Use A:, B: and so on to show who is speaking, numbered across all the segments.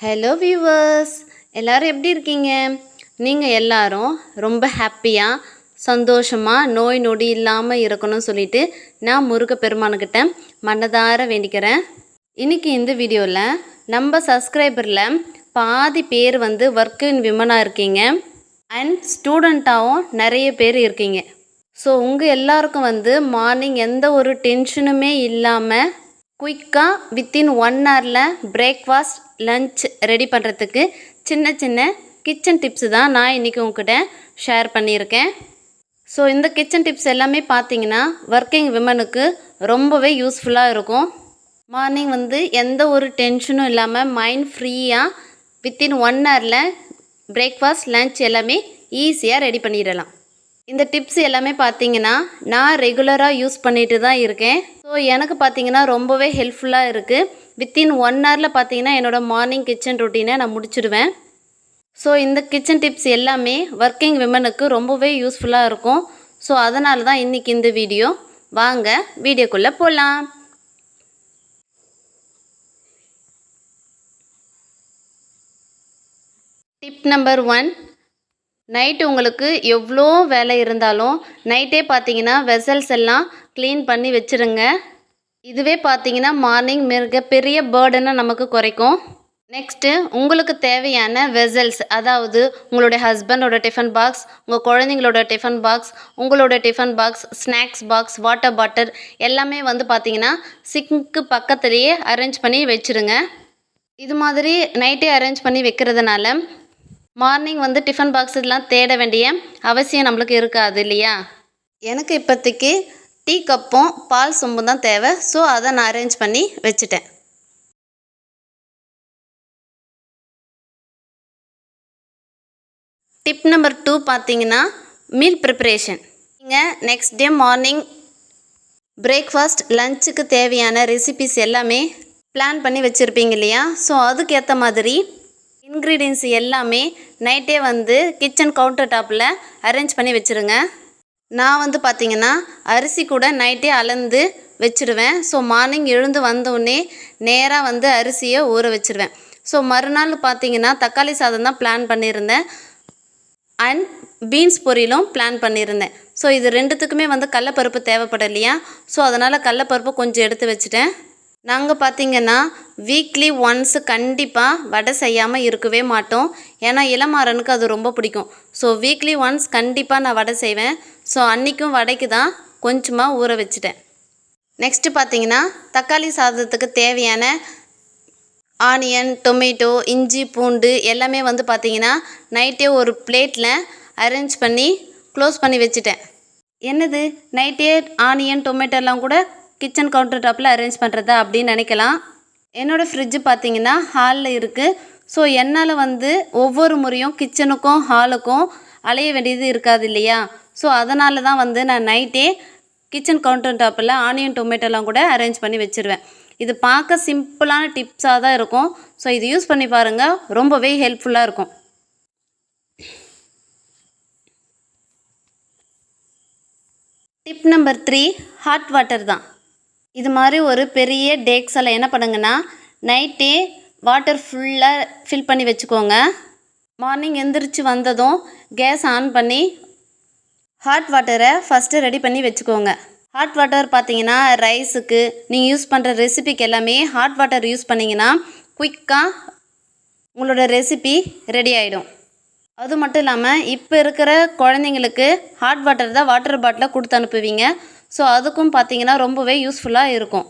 A: Hello viewers எல்லாரும் எப்படி இருக்கீங்க? நீங்கள் எல்லாரும் ரொம்ப ஹாப்பியாக சந்தோஷமாக நோய் நொடி இல்லாமல் இருக்கணும்னு சொல்லிட்டு நான் முருக பெருமானுக்கிட்ட மனதார வேண்டிக்கிறேன். இன்றைக்கி இந்த வீடியோவில் நம்ம சப்ஸ்கிரைபரில் பாதி பேர் வந்து ஒர்க்கிங் விமனாக இருக்கீங்க. அண்ட் ஸ்டூடெண்ட்டாகவும் நிறைய பேர் இருக்கீங்க. ஸோ உங்கள் எல்லாருக்கும் வந்து மார்னிங் எந்த ஒரு டென்ஷனுமே இல்லாமல் குயிக்காக வித்தின் ஒன் ஹவரில் பிரேக்ஃபாஸ்ட் லன்ச் ரெடி பண்ணுறதுக்கு சின்ன சின்ன கிச்சன் டிப்ஸு தான் நான் இன்றைக்கி உங்ககிட்ட ஷேர் பண்ணியிருக்கேன். ஸோ இந்த கிச்சன் டிப்ஸ் எல்லாமே பார்த்தீங்கன்னா ஒர்க்கிங் விமனுக்கு ரொம்பவே யூஸ்ஃபுல்லாக இருக்கும். மார்னிங் வந்து எந்த ஒரு டென்ஷனும் இல்லாமல் மைண்ட் ஃப்ரீயாக வித்தின் ஒன் ஹவரில் பிரேக்ஃபாஸ்ட் லன்ச் எல்லாமே ஈஸியாக ரெடி பண்ணிடலாம். இந்த டிப்ஸ் எல்லாமே பார்த்தீங்கன்னா நான் ரெகுலராக யூஸ் பண்ணிட்டு தான் இருக்கேன். ஸோ எனக்கு பார்த்தீங்கன்னா ரொம்பவே ஹெல்ப்ஃபுல்லாக இருக்குது வித்தின் ஒன் ஹவரில் பார்த்தீங்கன்னா என்னோடய மார்னிங் கிச்சன் ரொட்டீனை நான் முடிச்சிடுவேன். ஸோ இந்த கிச்சன் டிப்ஸ் எல்லாமே ஒர்க்கிங் விமனுக்கு ரொம்பவே யூஸ்ஃபுல்லாக இருக்கும். ஸோ அதனால தான் இன்றைக்கி இந்த வீடியோ வாங்க வீடியோக்குள்ளே போகலாம் டிப் நம்பர் ஒன் நைட்டு உங்களுக்கு எவ்வளோ வேலை இருந்தாலும் நைட்டே பார்த்தீங்கன்னா வெசல்ஸ் எல்லாம் க்ளீன் பண்ணி வச்சுருங்க. இதுவே பார்த்தீங்கன்னா மார்னிங் மிகப்பெரிய பேர்டனை நமக்கு குறைக்கும். நெக்ஸ்ட்டு உங்களுக்கு தேவையான வெசல்ஸ் அதாவது உங்களுடைய ஹஸ்பண்டோட டிஃபன் பாக்ஸ் உங்கள் குழந்தைங்களோட டிஃபன் பாக்ஸ் உங்களோட tiffin box snacks box water bottle எல்லாமே வந்து பார்த்தீங்கன்னா சிங்க்கு பக்கத்துலேயே அரேஞ்ச் பண்ணி வச்சுருங்க. இது மாதிரி நைட்டே அரேஞ்ச் பண்ணி வைக்கிறதுனால மார்னிங் வந்து டிஃபன் பாக்ஸ் இதெல்லாம் தேட வேண்டிய அவசியம் நம்மளுக்கு இருக்காது இல்லையா? எனக்கு இப்போதைக்கு டீ கப்பும் பால் சொம்பும் தான் தேவை. ஸோ அதை நான் அரேஞ்ச் பண்ணி வச்சுட்டேன். டிப் நம்பர் டூ பார்த்தீங்கன்னா மீல் ப்ரிப்பரேஷன் நீங்கள் நெக்ஸ்ட் டே மார்னிங் பிரேக்ஃபாஸ்ட் லஞ்சுக்கு தேவையான ரெசிபிஸ் எல்லாமே பிளான் பண்ணி வச்சுருப்பீங்க இல்லையா? ஸோ அதுக்கேற்ற மாதிரி இன்க்ரீடியன்ஸ் எல்லாமே நைட்டே வந்து கிச்சன் கவுண்டர் டாப்பில் அரேஞ்ச் பண்ணி வச்சுருங்க. நான் வந்து பார்த்திங்கன்னா அரிசி கூட நைட்டே அளந்து வச்சுருவேன். ஸோ மார்னிங் எழுந்து வந்தோடனே நேராக வந்து அரிசியை ஊற வச்சுருவேன். ஸோ மறுநாள் பார்த்தீங்கன்னா தக்காளி சாதம் தான் பிளான் பண்ணியிருந்தேன். அண்ட் பீன்ஸ் பொரியலும் பிளான் பண்ணியிருந்தேன். ஸோ இது ரெண்டுத்துக்குமே வந்து கடலப்பருப்பு தேவைப்படலையா? ஸோ அதனால் கடலப்பருப்பு கொஞ்சம் எடுத்து வச்சுட்டேன். நாங்கள் பார்த்தீங்கன்னா வீக்லி ஒன்ஸு கண்டிப்பாக வடை செய்யாமல் இருக்கவே மாட்டோம். ஏன்னா இளமாறனுக்கு அது ரொம்ப பிடிக்கும். ஸோ வீக்லி ஒன்ஸ் கண்டிப்பாக நான் வடை செய்வேன். ஸோ அன்றைக்கும் வடைக்கு தான் கொஞ்சமாக ஊற வச்சுட்டேன். நெக்ஸ்ட்டு பார்த்தீங்கன்னா தக்காளி சாதத்துக்கு தேவையான ஆனியன் டொமேட்டோ இஞ்சி பூண்டு எல்லாமே வந்து பார்த்திங்கன்னா நைட்டே ஒரு பிளேட்டில் அரேஞ்ச் பண்ணி க்ளோஸ் பண்ணி வச்சுட்டேன். என்னது? நைட்டே ஆனியன் டொமேட்டோ எல்லாம் கூட கிச்சன் கவுண்டர் டாப்பில் அரேஞ்ச் பண்ணுறதா அப்படின்னு நினைக்கலாம். என்னோடய ஃப்ரிட்ஜு பார்த்தீங்கன்னா ஹாலில் இருக்குது ஸோ என்னால் வந்து ஒவ்வொரு முறையும் கிச்சனுக்கும் ஹாலுக்கும் அலைய வேண்டியது இருக்காது இல்லையா? ஸோ அதனால தான் வந்து நான் நைட்டே கிச்சன் கவுண்டர் டாப்பில் ஆனியன் டொமேட்டோலாம் கூட அரேஞ்ச் பண்ணி வச்சுருவேன். இது பார்க்க சிம்பிளான டிப்ஸாக தான் இருக்கும். ஸோ இது யூஸ் பண்ணி பாருங்கள் ரொம்பவே ஹெல்ப்ஃபுல்லாக இருக்கும். Tip number three hot water தான். இது மாதிரி ஒரு பெரிய டேக்ஸில் என்ன பண்ணுங்கன்னா நைட்டே வாட்டர் ஃபுல்லாக ஃபில் பண்ணி வச்சுக்கோங்க. மார்னிங் எந்திரிச்சு வந்ததும் கேஸ் ஆன் பண்ணி ஹாட் வாட்டரை ஃபஸ்ட்டு ரெடி பண்ணி வச்சுக்கோங்க. ஹாட் வாட்டர் பார்த்தீங்கன்னா ரைஸுக்கு நீங்கள் யூஸ் பண்ணுற ரெசிபிக்கு எல்லாமே ஹாட் வாட்டர் யூஸ் பண்ணிங்கன்னா குயிக்காக உங்களோட ரெசிபி ரெடி ஆகிடும் அது மட்டும் இல்லாமல் இப்போ இருக்கிற குழந்தைங்களுக்கு ஹாட் வாட்டர் தான் வாட்டர் பாட்டிலை கொடுத்து அனுப்புவீங்க. ஸோ அதுக்கும் பார்த்தீங்கன்னா ரொம்பவே யூஸ்ஃபுல்லாக இருக்கும்.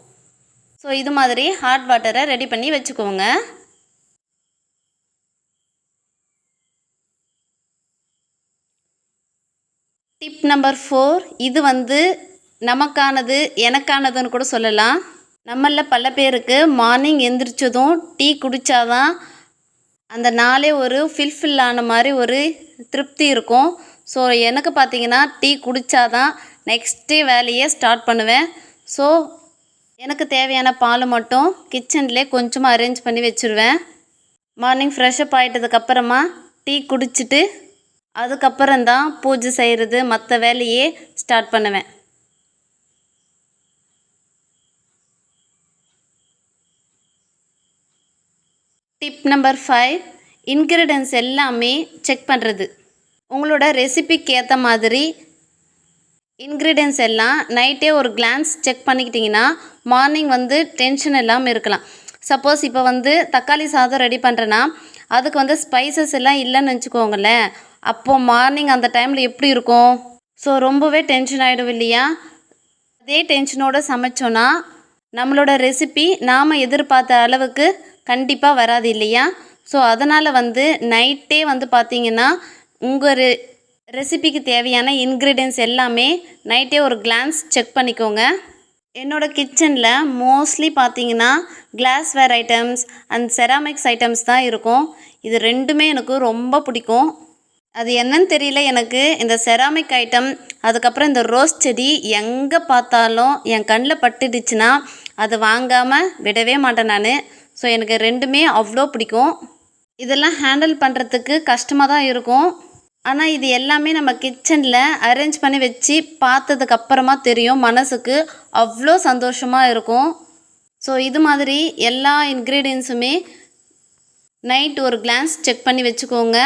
A: ஸோ இது மாதிரி ஹாட் வாட்டரை ரெடி பண்ணி வச்சுக்கோங்க. டிப் நம்பர் ஃபோர் இது வந்து நமக்கானது எனக்கானதுன்னு கூட சொல்லலாம். நம்மளில் பல பேருக்கு மார்னிங் எந்திரிச்சதும் டீ குடித்தாதான் அந்த நாளே ஒரு ஃபில்ஃபில் ஆன மாதிரி ஒரு திருப்தி இருக்கும். ஸோ எனக்கு பார்த்தீங்கன்னா டீ குடித்தாதான் நெக்ஸ்ட்டு வேலையை ஸ்டார்ட் பண்ணுவேன். ஸோ எனக்கு தேவையான பால் மட்டும் கிச்சன்லேயே கொஞ்சமாக அரேஞ்ச் பண்ணி வச்சுருவேன். மார்னிங் ஃப்ரெஷ்அப் ஆகிட்டதுக்கப்புறமா டீ குடிச்சிட்டு அதுக்கப்புறம்தான் பூஜை செய்கிறது மற்ற வேலையே ஸ்டார்ட் பண்ணுவேன். டிப் நம்பர் ஃபைவ் இன்க்ரீடியன்ஸ் எல்லாமே செக் பண்ணுறது உங்களோட ரெசிபிக்கு ஏற்ற மாதிரி இன்க்ரீடியன்ஸ் எல்லாம் நைட்டே ஒரு கிளான்ஸ் செக் பண்ணிக்கிட்டிங்கன்னா மார்னிங் வந்து டென்ஷன் இல்லாமல் இருக்கலாம். சப்போஸ் இப்போ வந்து தக்காளி சாதம் ரெடி பண்ணுறேன்னா அதுக்கு வந்து ஸ்பைசஸ் எல்லாம் இல்லைன்னு வச்சுக்கோங்களேன் அப்போது மார்னிங் அந்த டைமில் எப்படி இருக்கும்? ஸோ ரொம்பவே டென்ஷன் ஆகிடும் இல்லையா? அதே டென்ஷனோடு சமைச்சோன்னா நம்மளோட ரெசிபி நாம் எதிர்பார்த்த அளவுக்கு கண்டிப்பாக வராது இல்லையா? ஸோ அதனால் வந்து நைட்டே வந்து பார்த்தீங்கன்னா உங்கள் ரெ ரெசிபிக்கு தேவையான இன்க்ரீடியன்ஸ் எல்லாமே நைட்டே ஒரு கிளான்ஸ் செக் பண்ணிக்கோங்க. என்னோடய கிச்சனில் மோஸ்ட்லி பார்த்தீங்கன்னா glassware items and ceramics items தான் இருக்கும். இது ரெண்டுமே எனக்கு ரொம்ப பிடிக்கும். அது என்னன்னு தெரியல எனக்கு. இந்த செராமிக் ஐட்டம் அதுக்கப்புறம் இந்த ரோஸ் செடி எங்கே பார்த்தாலும் என் கண்ணில் பட்டுடுச்சுன்னா அது வாங்காமல் விடவே மாட்டேன் நான். ஸோ எனக்கு ரெண்டுமே அவ்வளோ பிடிக்கும். இதெல்லாம் ஹேண்டில் பண்ணுறதுக்கு கஷ்டமாக தான் இருக்கும். ஆனால் இது எல்லாமே நம்ம கிச்சனில் அரேஞ்ச் பண்ணி வச்சு பார்த்ததுக்கு அப்புறமா தெரியும் மனசுக்கு அவ்வளோ சந்தோஷமாக இருக்கும். ஸோ இது மாதிரி எல்லா இன்க்ரீடியன்ஸுமே நைட் ஒரு கிளான்ஸ் செக் பண்ணி வச்சுக்கோங்க.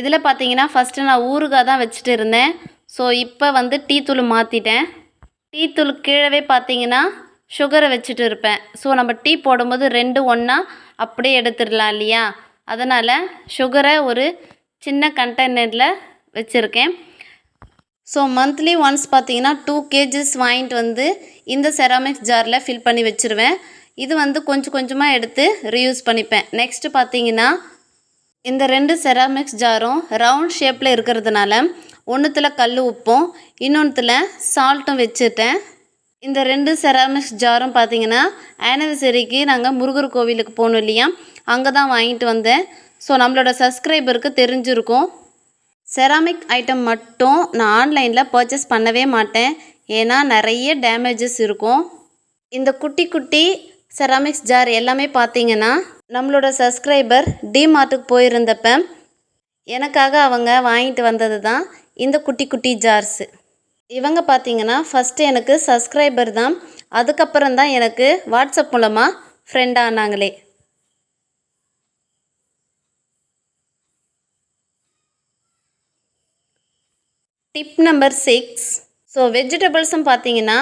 A: இதில் பார்த்தீங்கன்னா ஃபஸ்ட்டு நான் ஊறுகாய் தான் வச்சுட்டு இருந்தேன். ஸோ இப்போ வந்து டீ தூள் மாற்றிட்டேன் டீ தூள் கீழவே பார்த்தீங்கன்னா சுகரை வச்சுட்டு இருப்பேன். ஸோ நம்ம டீ போடும்போது ரெண்டு ஒன்றா அப்படியே எடுத்துடலாம் இல்லையா? அதனால் சுகரை ஒரு சின்ன கண்டெய்னரில் வச்சுருக்கேன். ஸோ மந்த்லி ஒன்ஸ் பார்த்தீங்கன்னா டூ கேஜிஸ் வாங்கிட்டு வந்து இந்த செராமிக்ஸ் ஜாரில் ஃபில் பண்ணி வச்சுருவேன். இது வந்து கொஞ்சம் கொஞ்சமாக எடுத்து ரீயூஸ் பண்ணிப்பேன். நெக்ஸ்ட்டு பார்த்தீங்கன்னா இந்த ரெண்டு செராமிக்ஸ் ஜாரும் ரவுண்ட் ஷேப்பில் இருக்கிறதுனால ஒன்றுத்தில் கல் உப்பும் இன்னொன்றுத்தில் சால்ட்டும் வச்சுட்டேன். இந்த ரெண்டு செராமிக்ஸ் ஜாரும் பார்த்தீங்கன்னா ஆனிவர்சரிக்கு நாங்கள் முருகர் கோவிலுக்கு போகணும் இல்லையா? அங்கே தான் வாங்கிட்டு வந்தேன். ஸோ நம்மளோட சப்ஸ்கிரைபருக்கு தெரிஞ்சிருக்கும். செராமிக் ஐட்டம் மட்டும் நான் ஆன்லைனில் பர்ச்சேஸ் பண்ணவே மாட்டேன். ஏன்னா நிறைய டேமேஜஸ் இருக்கும். இந்த குட்டி குட்டி செராமிக்ஸ் ஜார் எல்லாமே பார்த்தீங்கன்னா நம்மளோட சப்ஸ்கிரைபர் டிமார்ட்டுக்கு போயிருந்தப்ப எனக்காக அவங்க வாங்கிட்டு வந்தது தான் இந்த குட்டி குட்டி ஜார்ஸு இவங்க பார்த்தீங்கன்னா ஃபஸ்ட்டு எனக்கு சப்ஸ்கிரைபர் தான். அதுக்கப்புறம் தான் எனக்கு வாட்ஸ்அப் மூலமாக ஃப்ரெண்ட் ஆனாங்களே. டிப் நம்பர் சிக்ஸ் ஸோ வெஜிடபிள்ஸும் பார்த்தீங்கன்னா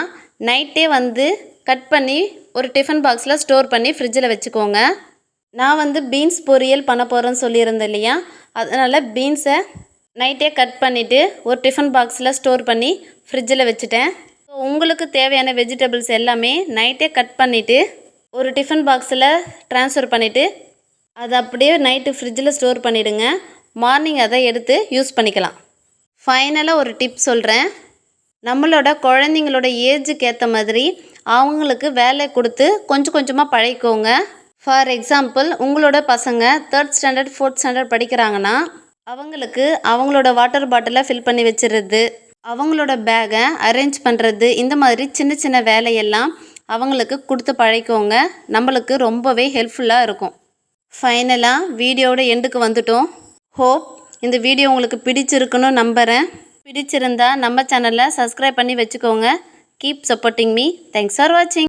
A: நைட்டே வந்து கட் பண்ணி ஒரு டிஃபன் பாக்ஸில் ஸ்டோர் பண்ணி ஃப்ரிட்ஜில் வச்சுக்கோங்க. நான் வந்து பீன்ஸ் பொரியல் பண்ண போகிறேன்னு சொல்லியிருந்தேன் இல்லையா? அதனால் பீன்ஸை நைட்டே கட் பண்ணிவிட்டு ஒரு டிஃபன் பாக்ஸில் ஸ்டோர் பண்ணி ஃப்ரிட்ஜில் வச்சுட்டேன். ஸோ உங்களுக்கு தேவையான வெஜிடபிள்ஸ் எல்லாமே நைட்டே கட் பண்ணிவிட்டு ஒரு டிஃபன் பாக்ஸில் ட்ரான்ஸ்ஃபர் பண்ணிவிட்டு அதை அப்படியே நைட்டு ஃப்ரிட்ஜில் ஸ்டோர் பண்ணிவிடுங்க மார்னிங் அதை எடுத்து யூஸ் பண்ணிக்கலாம். ஃபைனலாக ஒரு டிப் சொல்கிறேன் நம்மளோட குழந்தைங்களோட ஏஜுக்கு ஏற்ற மாதிரி அவங்களுக்கு வேலை கொடுத்து கொஞ்சம் கொஞ்சமாக பழகிக்கோங்க. ஃபார் எக்ஸாம்பிள் உங்களோட பசங்க தேர்ட் ஸ்டாண்டர்ட் ஃபோர்த் ஸ்டாண்டர்ட் படிக்கிறாங்கன்னா அவங்களுக்கு அவங்களோட வாட்டர் பாட்டிலை ஃபில் பண்ணி வச்சிடுறது அவங்களோட பேகை அரேஞ்ச் பண்ணுறது இந்த மாதிரி சின்ன சின்ன வேலையெல்லாம் அவங்களுக்கு கொடுத்து பழகிக்கோங்க. நம்மளுக்கு ரொம்பவே ஹெல்ப்ஃபுல்லாக இருக்கும். ஃபைனலாக வீடியோட எண்டுக்கு வந்துட்டோம். ஹோப் இந்த வீடியோ உங்களுக்கு பிடிச்சிருக்குன்னு நம்புகிறேன் பிடிச்சிருந்தா நம்ம சேனலை சப்ஸ்கிரைப் பண்ணி வச்சுக்கோங்க. Keep supporting me thanks for வாட்சிங்